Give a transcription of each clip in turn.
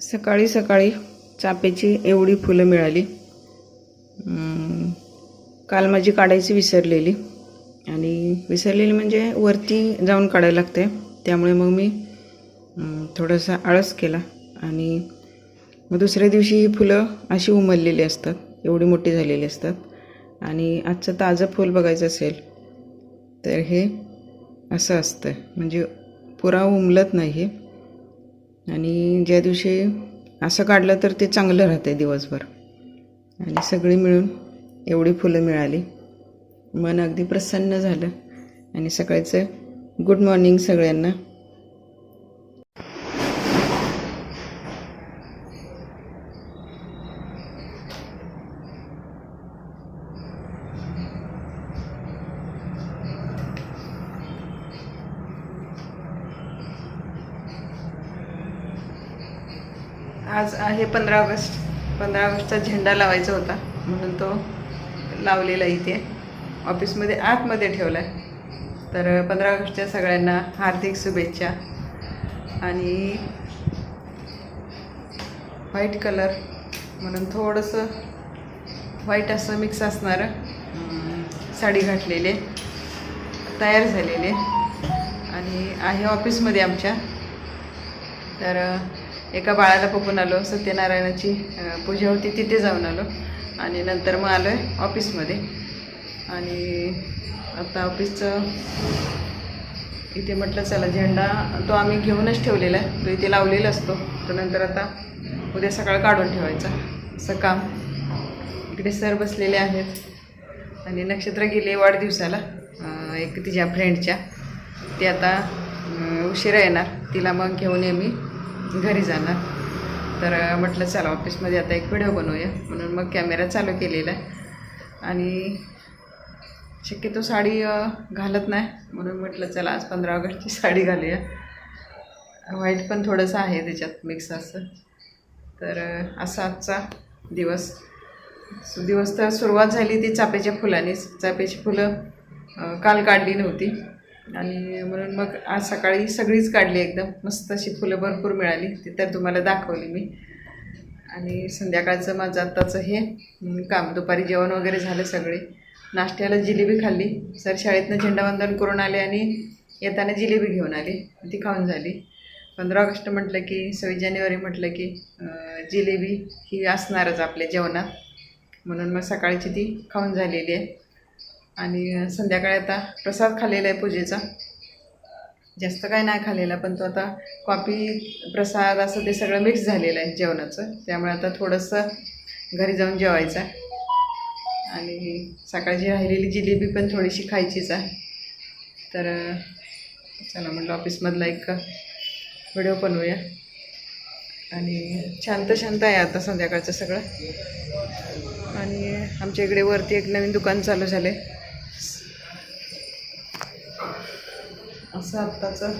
सकाळी सकाळी चापेची एवढी फुलं मिळाली. काल माझी काढायची विसरलेली. आणि विसरलेली म्हणजे वरती जाऊन काढायला लागते. त्यामुळे मग मी थोडासा आळस केला. आणि मग दुसऱ्या दिवशी ही फुलं अशी उमललेली असतात. एवढी मोठी झालेली असतात. आणि आजचं ताजं फूल बघायचं असेल तर हे असं असतं म्हणजे पुरा उमलत नाही हे. आणि ज्या दिवशी असं काढलं तर ते चांगलं राहते दिवसभर. आणि सगळी मिळून एवढी फुलं मिळाली. मन अगदी प्रसन्न झालं. आणि सकाळचं गुड मॉर्निंग सगळ्यांना. आज आहे पंधरा ऑगस्ट. पंधरा ऑगस्टचा झेंडा लावायचा होता. म्हणून तो लावलेला इथे. ऑफिसमध्ये आतमध्ये ठेवला आहे तर पंधरा ऑगस्टच्या सगळ्यांना हार्दिक शुभेच्छा. आणि व्हाईट कलर. म्हणून थोडंसं व्हाईट असं मिक्स असणारं. साडी घातलेले. तयार झालेले. आणि आहे ऑफिसमध्ये आमच्या. तर एका बाळाला बघून आलो सत्यनारायणाची पूजा होती तिथे जाऊन आलो. आणि नंतर मग आलो आहे ऑफिसमध्ये. आणि आता ऑफिसचं इथे म्हटलं चला झेंडा तो आम्ही घेऊनच ठेवलेला आहे. तो इथे लावलेला असतो. तो नंतर आता उद्या सकाळ काढून ठेवायचा. असं काम इकडे सर बसलेले आहेत. आणि नक्षत्र गेले वाढदिवसाला एक तिच्या फ्रेंडच्या ती आता उशिरा येणार. तिला मग घेऊन ये मी. घरी जाणार. तर म्हटलं चला ऑफिसमध्ये आता एक व्हिडिओ बनवूया. म्हणून मग कॅमेरा चालू केलेला आहे. आणि शक्यतो साडी घालत नाही. म्हणून म्हटलं चला आज पंधरा ऑगस्टची साडी घालूया. व्हाईट पण थोडंसं आहे त्याच्यात मिक्स असं. तर असा आजचा दिवस. दिवस तर सुरुवात झाली ती चाफ्याच्या फुलानेच. चाफ्याची फुलं काल काढली नव्हती. आणि म्हणून मग आज सकाळी सगळीच काढली एकदम. मस्त अशी फुलं भरपूर मिळाली. ती तर तुम्हाला दाखवली मी. आणि संध्याकाळचं माझं आत्ताचं हे काम. दुपारी जेवण वगैरे झालं सगळे. नाश्त्याला जिलेबी खाल्ली. सर शाळेतनं झेंडावंदन करून आले आणि येताना जिलेबी घेऊन आली. ती खाऊन झाली. पंधरा ऑगस्ट म्हटलं की सव्वीस जानेवारी म्हटलं की जिलेबी ही असणारच आपल्या जेवणात. म्हणून मग सकाळची ती खाऊन झालेली आहे. आणि संध्याकाळी आता प्रसाद खाल्लेला आहे पूजेचा. जास्त काय नाही खाल्लेला पण तो आता कॉफी प्रसाद असं ते सगळं मिक्स झालेलं आहे जेवणाचं. त्यामुळे आता थोडंसं घरी जाऊन जेवायचं आहे. आणि सकाळची राहिलेली जिलेबी पण थोडीशी खायचीच आहे. तर चला म्हटलं ऑफिसमधला एक व्हिडिओ बनवूया. आणि शांत शांत आहे आता संध्याकाळचं सगळं. आणि आमच्या इकडे वरती एक नवीन दुकान चालू झाले असं आत्ताचं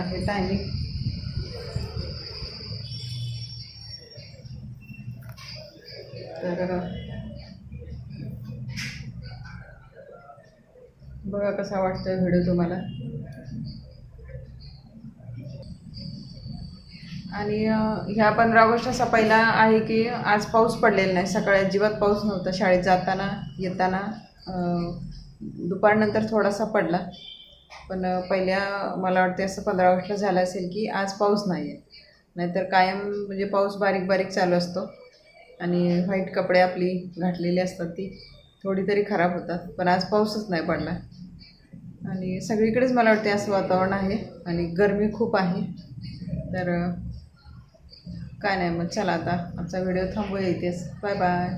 आहे टायमिंग तर बघा कसा वाटतोय व्हिडिओ तुम्हाला. आणि ह्या पंधरा ऑगस्ट असा पहिला आहे की आज पाऊस पडलेला नाही. सकाळी अजिबात पाऊस नव्हता. शाळेत जाताना येताना दुपारनंतर थोडासा पडला. पण पहिल्या मला वाटते असं पंधरा ऑगस्टला झालं असेल की आज पाऊस नाही आहे नाहीतर कायम म्हणजे पाऊस बारीक बारीक चालू असतो आणि व्हाईट कपडे आपली घातलेली असतात ती थोडी तरी खराब होतात. पण आज पाऊसच नाही पडला. आणि सगळीकडेच मला वाटते असं वातावरण आहे आणि गरमी खूप आहे. तर काय नाही मग चला आता आमचा व्हिडिओ थांबूया इथेच. Bye bye.